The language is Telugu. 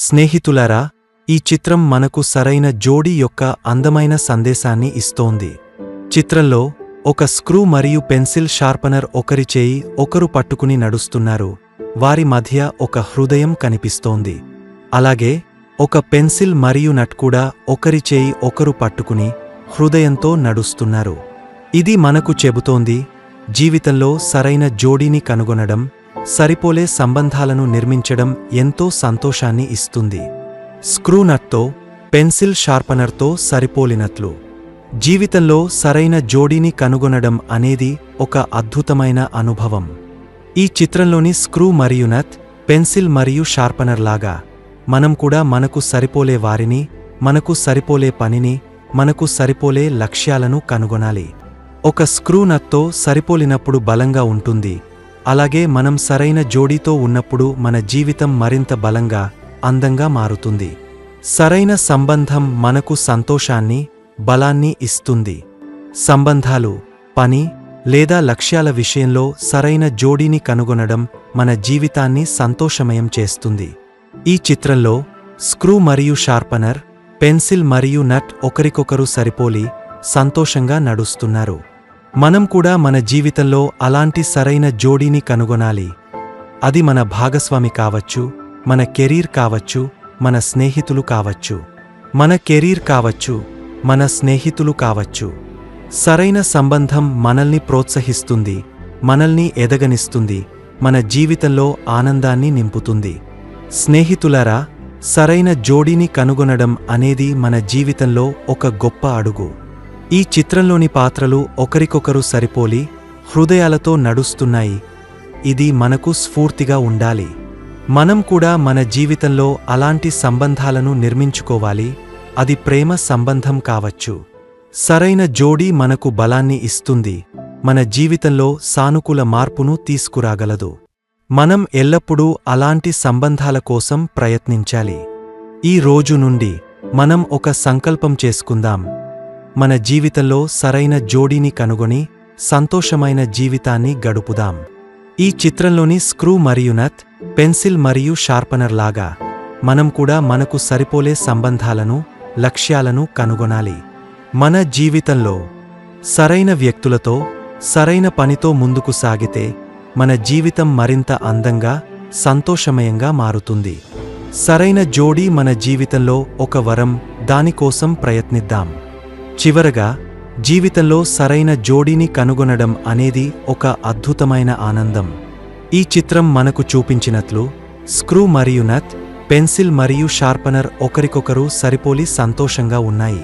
స్నేహితులారా ఈ చిత్రం మనకు సరైన జోడీ యొక్క అందమైన సందేశాన్ని ఇస్తోంది. చిత్రంలో ఒక స్క్రూ మరియు పెన్సిల్ షార్పనర్ ఒకరి చేయి ఒకరు పట్టుకుని నడుస్తున్నారు. వారి మధ్య ఒక హృదయం కనిపిస్తోంది. అలాగే ఒక పెన్సిల్ మరియు నట్ కూడా ఒకరి చేయి ఒకరు పట్టుకుని హృదయంతో నడుస్తున్నారు. ఇది మనకు చెబుతోంది జీవితంలో సరైన జోడీని కనుగొనడం సరిపోలే సంబంధాలను నిర్మించడం ఎంతో సంతోషాన్ని ఇస్తుంది. స్క్రూనట్తో పెన్సిల్ షార్పనర్తో సరిపోలినట్లు. జీవితంలో సరైన జోడీని కనుగొనడం అనేది ఒక అద్భుతమైన అనుభవం. ఈ చిత్రంలోని స్క్రూ మరియు నత్ పెన్సిల్ మరియు షార్పనర్ లాగా మనం కూడా మనకు సరిపోలే వారిని మనకు సరిపోలే పనిని మనకు సరిపోలే లక్ష్యాలను కనుగొనాలి. ఒక స్క్రూ నత్తో సరిపోలినప్పుడు బలంగా ఉంటుంది. అలాగే మనం సరైన జోడీతో ఉన్నప్పుడు మన జీవితం మరింత బలంగా అందంగా మారుతుంది. సరైన సంబంధం మనకు సంతోషాన్ని బలాన్ని ఇస్తుంది. సంబంధాలు పని లేదా లక్ష్యాల విషయంలో సరైన జోడీని కనుగొనడం మన జీవితాన్ని సంతోషమయం చేస్తుంది. ఈ చిత్రంలో స్క్రూ మరియు షార్పనర్ పెన్సిల్ మరియు నట్ ఒకరికొకరు సరిపోలి సంతోషంగా నడుస్తున్నారు. మనం కూడా మన జీవితంలో అలాంటి సరైన జోడీని కనుగొనాలి. అది మన భాగస్వామి కావచ్చు మన కెరీర్ కావచ్చు మన స్నేహితులు కావచ్చు. మన కెరీర్ కావచ్చు మన స్నేహితులు కావచ్చు. సరైన సంబంధం మనల్ని ప్రోత్సహిస్తుంది మనల్ని ఎదగనిస్తుంది మన జీవితంలో ఆనందాన్ని నింపుతుంది. స్నేహితులరా సరైన జోడీని కనుగొనడం అనేది మన జీవితంలో ఒక గొప్ప అడుగు. ఈ చిత్రంలోని పాత్రలు ఒకరికొకరు సరిపోలి హృదయాలతో నడుస్తున్నాయి. ఇది మనకు స్ఫూర్తిగా ఉండాలి. మనం కూడా మన జీవితంలో అలాంటి సంబంధాలను నిర్మించుకోవాలి. అది ప్రేమ సంబంధం కావచ్చు. సరైన జోడీ మనకు బలాన్ని ఇస్తుంది. మన జీవితంలో సానుకూల మార్పును తీసుకురాగలదు. మనం ఎల్లప్పుడూ అలాంటి సంబంధాల కోసం ప్రయత్నించాలి. ఈ రోజు నుండి మనం ఒక సంకల్పం చేసుకుందాం. మన జీవితంలో సరైన జోడీని కనుగొని సంతోషమైన జీవితాన్ని గడుపుదాం. ఈ చిత్రంలోని స్క్రూ మరియు నత్ పెన్సిల్ మరియు షార్పనర్ లాగా మనం కూడా మనకు సరిపోలే సంబంధాలను లక్ష్యాలను కనుగొనాలి. మన జీవితంలో సరైన వ్యక్తులతో సరైన పనితో ముందుకు సాగితే మన జీవితం మరింత అందంగా సంతోషమయంగా మారుతుంది. సరైన జోడీ మన జీవితంలో ఒక వరం దానికోసం ప్రయత్నిద్దాం. చివరగా జీవితంలో సరైన జోడీని కనుగొనడం అనేది ఒక అద్భుతమైన ఆనందం. ఈ చిత్రం మనకు చూపించినట్లు స్క్రూ మరియు నత్ పెన్సిల్ మరియు షార్పనర్ ఒకరికొకరు సరిపోలి సంతోషంగా ఉన్నాయి.